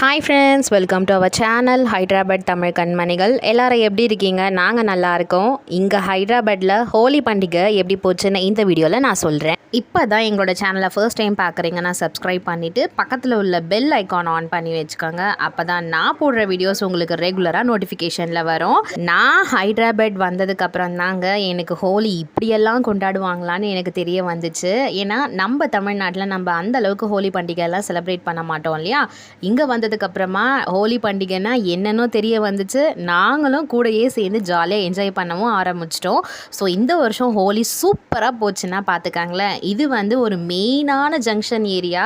Hi friends welcome to our channel Hyderabad Tamil கண்மணிகள் எல்லாரும் எப்படி இருக்கீங்க? நாங்கள் நல்லா இருக்கோம். இங்கே ஹைதராபாத்தில் ஹோலி பண்டிகை எப்படி போச்சுன்னு இந்த வீடியோவில் நான் சொல்கிறேன் இப்போ தான் எங்களோட சேனலை ஃபர்ஸ்ட் டைம் பார்க்குறீங்கன்னா சப்ஸ்கிரைப் பண்ணிவிட்டு பக்கத்தில் உள்ள பெல் ஐக்கான் ஆன் பண்ணி வச்சுக்கோங்க. அப்போ தான் நான் போடுற வீடியோஸ் உங்களுக்கு ரெகுலராக நோட்டிஃபிகேஷனில் வரும். நான் ஹைதராபாத் வந்ததுக்கப்புறம் தாங்க எனக்கு ஹோலி இப்படியெல்லாம் கொண்டாடுவாங்களான்னு எனக்கு தெரிய வந்துச்சு. ஏன்னா நம்ம தமிழ்நாட்டில் நம்ம அந்த அளவுக்கு ஹோலி பண்டிகையெல்லாம் செலிப்ரேட் பண்ண மாட்டோம் இல்லையா? இங்கே வந்து வந்ததுக்கப்புறமா ஹோலி பண்டிகைனா என்னன்னோ தெரிய வந்துச்சு. நாங்களும் கூடயே சேர்ந்து ஜாலியாக என்ஜாய் பண்ணவும் ஆரம்பிச்சிட்டோம். ஸோ இந்த வருஷம் ஹோலி சூப்பராக போச்சுன்னா பார்த்துக்காங்களேன் இது வந்து ஒரு மெயினான ஜங்ஷன் ஏரியா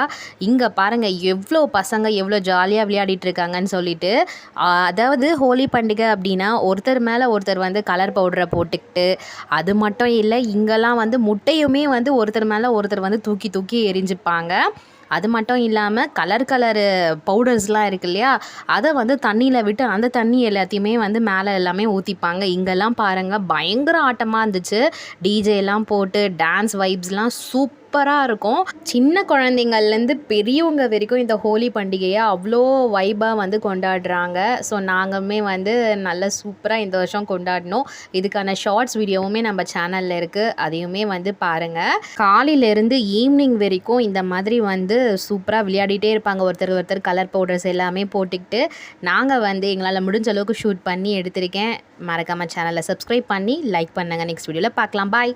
இங்கே பாருங்கள் எவ்வளோ பசங்க எவ்வளோ ஜாலியாக விளையாடிட்டு இருக்காங்கன்னு சொல்லிட்டு அதாவது ஹோலி பண்டிகை அப்படின்னா ஒருத்தர் மேலே ஒருத்தர் வந்து கலர் பவுடரை போட்டுக்கிட்டு அது மட்டும் இல்லை இங்கெல்லாம் வந்து முட்டையுமே வந்து ஒருத்தர் மேலே ஒருத்தர் வந்து தூக்கி தூக்கி எரிஞ்சுப்பாங்க. அது மட்டும் இல்லாமல் கலர் கலரு பவுடர்ஸ்லாம் இருக்கு இல்லையா? அதை வந்து தண்ணியில் விட்டு அந்த தண்ணி எல்லாத்தையுமே வந்து மேலே எல்லாமே ஊற்றிப்பாங்க இங்கெல்லாம் பாருங்கள் பயங்கர ஆட்டமாக இருந்துச்சு. டிஜே எல்லாம் போட்டு டான்ஸ் வைப்ஸ்லாம் சூப்பராக இருக்கும். சின்ன குழந்தைங்கள்லேருந்து பெரியவங்க வரைக்கும் இந்த ஹோலி பண்டிகையை அவ்வளோ வைபாக வந்து கொண்டாடுறாங்க. ஸோ நாங்களுமே வந்து நல்ல சூப்பராக இந்த வருஷம் கொண்டாடினோம் இதுக்கான ஷார்ட்ஸ் வீடியோவுமே நம்ம சேனலில் இருக்குது அதையுமே வந்து பாருங்கள் காலையிலேருந்து ஈவினிங் வரைக்கும் இந்த மாதிரி வந்து சூப்பராக விளையாடிட்டே இருப்பாங்க. ஒருத்தர் ஒருத்தர் கலர் பவுடர்ஸ் எல்லாமே போட்டுக்கிட்டு நாங்கள் வந்து எங்களால் முடிஞ்ச அளவுக்கு ஷூட் பண்ணி எடுத்திருக்கேன். மறக்காமல் சேனலை சப்ஸ்கிரைப் பண்ணி லைக் பண்ணுங்கள் நெக்ஸ்ட் வீடியோவில் பார்க்கலாம். பாய்